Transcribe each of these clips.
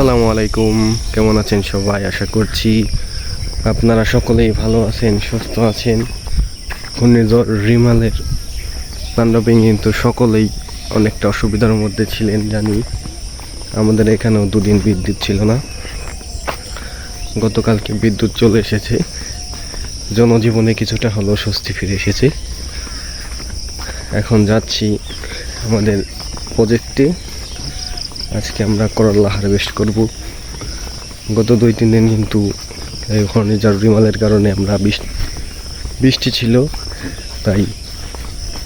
আসসালামু আলাইকুম। কেমন আছেন সবাই? আশা করছি আপনারা সকলেই ভালো আছেন, সুস্থ আছেন। ঘূর্ণিঝড় রিমালের তাণ্ডবে কিন্তু সকলেই অনেকটা অসুবিধার মধ্যে ছিলেন, জানি। আমাদের এখানেও দুদিন বিদ্যুৎ ছিল না। গতকালকে বিদ্যুৎ চলে এসেছে। জনজীবনে কিছুটা হলেও স্বস্তি ফিরে এসেছে। এখন যাচ্ছি আমাদের প্রজেক্টে আজকে আমরা করলা হারভেস্ট করব। গত দুই, তিন দিন কিন্তু ঘূর্ণিঝড় বিমালের কারণে আমরা বৃষ্টি বৃষ্টি ছিল, তাই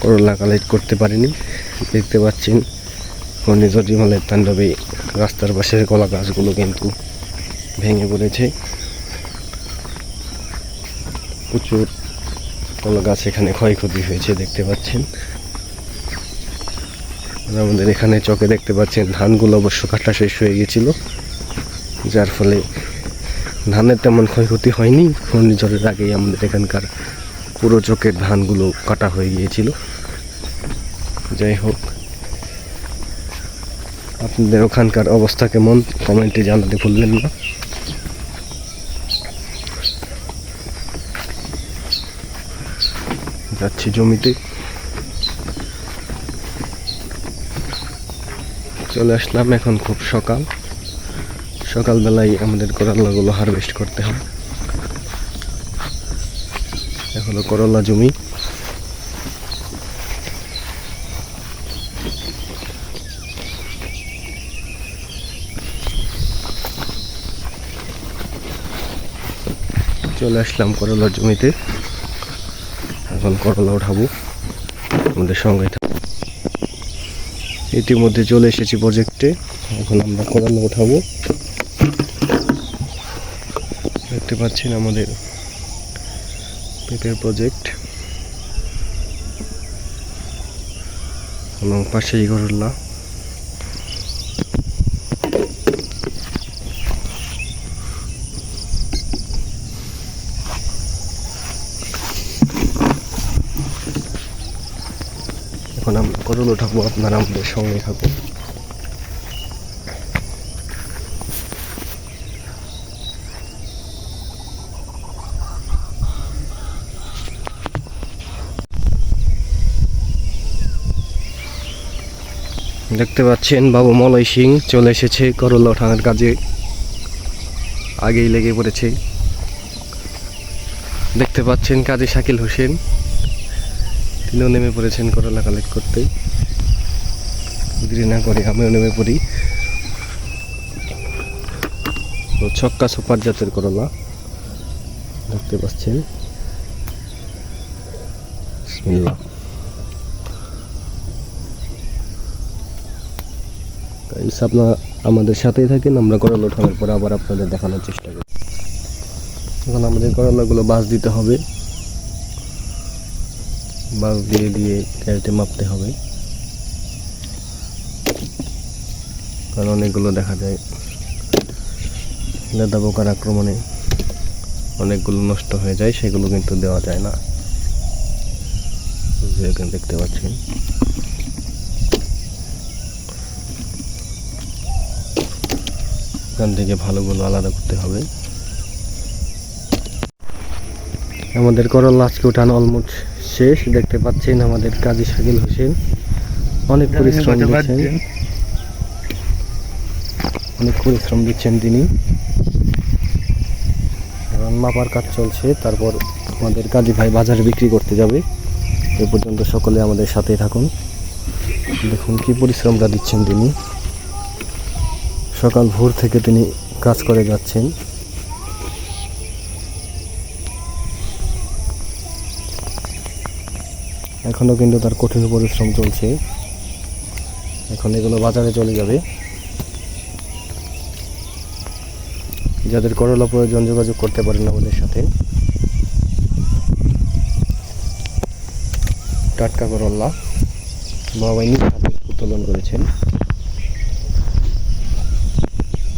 করলা কালেক্ট করতে পারিনি। দেখতে পাচ্ছেন, ঘূর্ণিঝড় বিমালের তাণ্ডবে রাস্তার পাশের কলা গাছগুলো কিন্তু ভেঙে পড়েছে। প্রচুর কলা গাছ এখানে ক্ষয়ক্ষতি হয়েছে, দেখতে পাচ্ছেন। আমাদের এখানে চকে দেখতে পাচ্ছেন ধানগুলো অবশ্য কাটা শেষ হয়ে গিয়েছিল। যার ফলে ধানের তেমন ক্ষয়ক্ষতি হয়নি, ঘূর্ণিঝড়ের আগেই আমাদের এখানকার পুরো চোখের ধানগুলো কাটা হয়ে গিয়েছিল। যাই হোক, আপনাদের ওখানকার অবস্থা কেমন? কমেন্টে জানাতে ভুলবেন না। যাচ্ছি জমিতে। চলে আসলাম, এখন খুব সকাল। সকালবেলায় আমাদের করলাগুলো হারভেস্ট করতে হয় এখনও করলা জমি। চলে আসলাম করলা জমিতে। এখন করলা উঠাবো। আমাদের সঙ্গে। ইতিমধ্যে চলে এসেছি প্রজেক্টে এখন আমরা করলা উঠাবো। দেখতে পাচ্ছেন আমাদের পেঁপের প্রজেক্ট এবং পাশেই করলা এখন আমরা করল উঠাবো আপনারা আমাদের সঙ্গে থাকুন। দেখতে পাচ্ছেন বাবু মলয় সিং চলে এসেছে করলা ওঠানোর কাজে। আগেই লেগে পড়েছে। দেখতে পাচ্ছেন কাজী শাকিল হোসেন। তিনিও নেমে পড়েছেন করলা কালেক্ট করতে। দেরি না করে আমিও নেমে পড়ি। তো ছক্কা সুপার জাতের করলা। দেখতে পাচ্ছেন। আপনারা আমাদের সাথেই থাকেন, আমরা করলা ওঠানোর পরে আবার আপনাদের দেখানোর চেষ্টা করি। এখন আমাদের করলাগুলো বাস দিতে হবে। বাস দিয়ে দিয়ে ক্যারেটে মাপতে হবে। কারণ অনেকগুলো দেখা যায়। লেদা পোকার আক্রমণে অনেকগুলো নষ্ট হয়ে যায়, সেগুলো কিন্তু দেওয়া যায় না। এখানে দেখতে পাচ্ছেন। এখান থেকে ভালোগুলো আলাদা করতে হবে। আমাদের করলা আজকে উঠান অলমোস্ট শেষ দেখতে পাচ্ছেন আমাদের কাজী শাকিল হোসেন। অনেক পরিশ্রম দিচ্ছেন। অনেক পরিশ্রম দিচ্ছেন তিনি। এখন মাপার কাজ চলছে তারপর আমাদের কাজী ভাই বাজারে বিক্রি করতে যাবে। এ পর্যন্ত সকলে আমাদের সাথে থাকুন। দেখুন কি পরিশ্রমটা দিচ্ছেন তিনি। সকাল ভোর থেকে তিনি কাজ করে যাচ্ছেন। এখনও কিন্তু তার কঠিন পরিশ্রম চলছে। এখন এগুলো বাজারে চলে যাবে। যাদের করলা প্রয়োজন যোগাযোগ করতে পারেন আমাদের সাথে। টাটকা করল্লা বাবাইনি উত্তোলন করেছেন।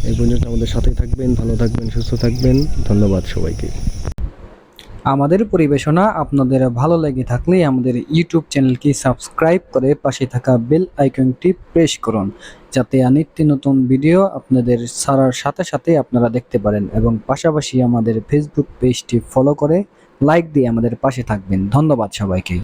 এই পর্যন্ত আমাদের সাথেই থাকবেন, ভালো থাকবেন, সুস্থ থাকবেন। ধন্যবাদ সবাইকে। আমাদের পরিবেশনা আপনাদের ভালো লেগে থাকলে আমাদের ইউটিউব চ্যানেলটি সাবস্ক্রাইব করে পাশে থাকা বেল আইকনটি প্রেস করুন, যাতে নিত্য নতুন ভিডিও আপনাদের সারার সাথে সাথে আপনারা দেখতে পারেন এবং পাশাপাশি আমাদের ফেসবুক পেজটি ফলো করে লাইক দিয়ে আমাদের পাশে থাকবেন। ধন্যবাদ সবাইকে।